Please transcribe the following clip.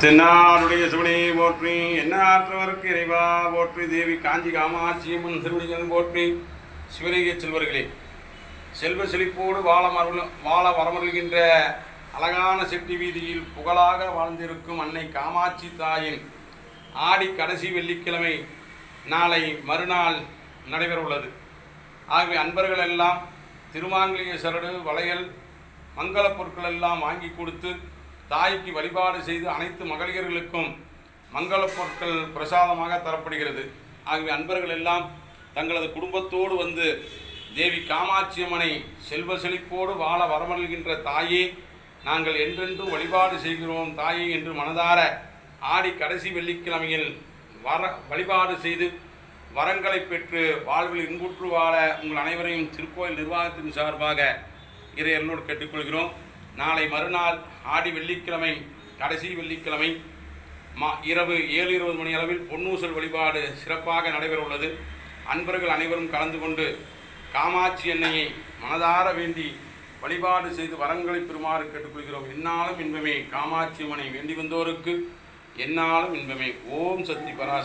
தென்னாருடைய சிவனே போற்றி என்னாற்றவருக்கு இறைவா போற்றி தேவி காஞ்சி காமாட்சியம்மன் திருவடிகள் போற்றி. சிவனைய செல்வர்களே செல்வ செழிப்போடு வாழ மருள் வாழ வரமருள்கின்ற அழகான செட்டி வீதியில் புகழாக வாழ்ந்திருக்கும் அன்னை காமாட்சி தாயின் ஆடி கடைசி வெள்ளிக்கிழமை நாளை மறுநாள் நடைபெற உள்ளது ஆகவே அன்பர்கள் எல்லாம் திருமாங்கலிய சரடு வளையல் மங்களப் பொருட்கள் எல்லாம் வாங்கி கொடுத்து தாய்க்கு வழிபாடு செய்து அனைத்து மகளிர்களுக்கும் மங்களப் பொருட்கள் பிரசாதமாக தரப்படுகிறது. ஆகவே அன்பர்கள் எல்லாம் தங்களது குடும்பத்தோடு வந்து தேவி காமாட்சி அம்மனை செல்வ செழிப்போடு வாழ வரமல்கின்ற தாயே நாங்கள் என்றென்றும் வழிபாடு செய்கிறோம் தாயே என்று மனதார ஆடி கடைசி வெள்ளிக்கிழமையில் வர வழிபாடு செய்து வரங்களை பெற்று வாழ்வில் இன்புற்று வாழ உங்கள் அனைவரையும் திருக்கோயில் நிர்வாகத்தின் சார்பாக இறையர்களோடு கேட்டுக்கொள்கிறோம். நாளை மறுநாள் ஆடி வெள்ளிக்கிழமை கடைசி வெள்ளிக்கிழமை மா இரவு ஏழு இருபது மணி அளவில் பொன்னூசல் வழிபாடு சிறப்பாக நடைபெற உள்ளது அன்பர்கள் அனைவரும் கலந்து கொண்டு காமாட்சி எண்ணெயை மனதார வேண்டி வழிபாடு செய்து வரங்களை பெறுமாறு கேட்டுக்கொள்கிறோம். என்னாலும் இன்பமே. காமாட்சி அம்மனை வேண்டி வந்தோருக்கு என்னாலும் இன்பமே. ஓம் சக்தி பராசக்தி.